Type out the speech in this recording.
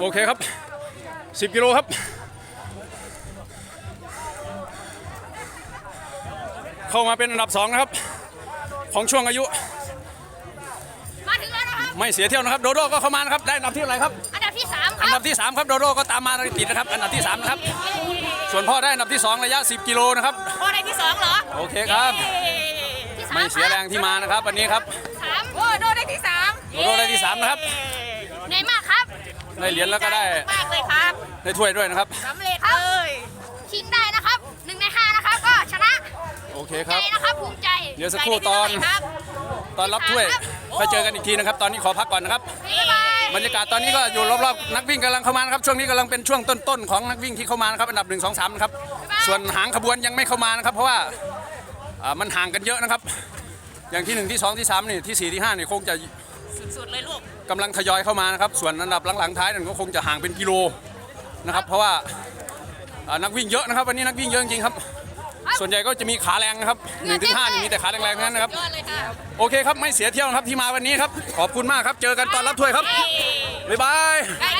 โอเคครับ 10 กิโลครับ เข้ามาเป็นอันดับ 2 นะครับ ของช่วงอายุ มาถึงแล้วนะครับ ไม่เสียเที่ยวนะครับ โดโดก็เข้ามานะครับ ได้อันดับที่อะไหรครับ อันดับที่สามคอันรัดับ บที่ 3 ครับ โดโดก็ตามมาติดนะครับ อันดับที่ 3 นะครับ ส่วนพ่อได้อันดับที่ 2 ระยะ 10 กิโลนะครับโอ้ได้ที่สองเหรอโอเคครับ ที่สาไม่เสียแรงที่มานะครับวันนี้ครับ สามโอ้โดได้ที่สามโดโดได้ที่สามนะครับ เหนื่อยมากครับ ได้เหรียญแล้วก็ได้มากเลยครับได้ถ้วยด้วยนะครับ สำเร็จเลยชิงได้นะครับหนึ่งในห้านะครับ ก็ชนะโอเคคใจรับ นะครับภูมิใจเดี๋ยวสักครู่ตอน ใจได้ที่เท่าไหร่ครับ ตอนรับถ้วยไปเจอกันอีกทีนะครับ ตอนนี้ขอพักก่อนนะครับ บ๊ายบาย บรรยากาศตอนนี้ก็อยู่รอบๆนักวิ่งกำลังเข้ามานะครับช่วงนี้กำลังเป็นช่วงต้นๆของนักวิ่งที่เข้ามานะครับอันดับ 1 2 3นะครับส่วนหางขบวนยังไม่เข้ามานะครับ เพราะว่าอ่ามันห่างกันเยอะนะครับ อย่างที่ 1 ที่ 2 ที่3นี่ที่ 4 ที่5นี่คงจะ สุดๆเลยลูกกำลังทยอยเข้ามานะครับ ส่วนอันดับหลังๆท้ายนั่นก็คงจะห่างเป็นกิโลนะครับ เพราะว่าอ่านักวิ่งเยอะนะครับ วันนี้นักวิ่งเยอะจริงๆครับ ส่วนใหญ่ก็จะมีขาแรงนะครับ1ถึง5นี่มีแต่ขาแรงๆทั้งนั้นนะครับยอดเลยค่ะโอเคครับไม่เสียเที่ยวนะครับที่มาวันนี้ครับ ขอบคุณมากครับ เจอกันตอนรับถ้วยครับบ๊ายบายได้กันพ่อ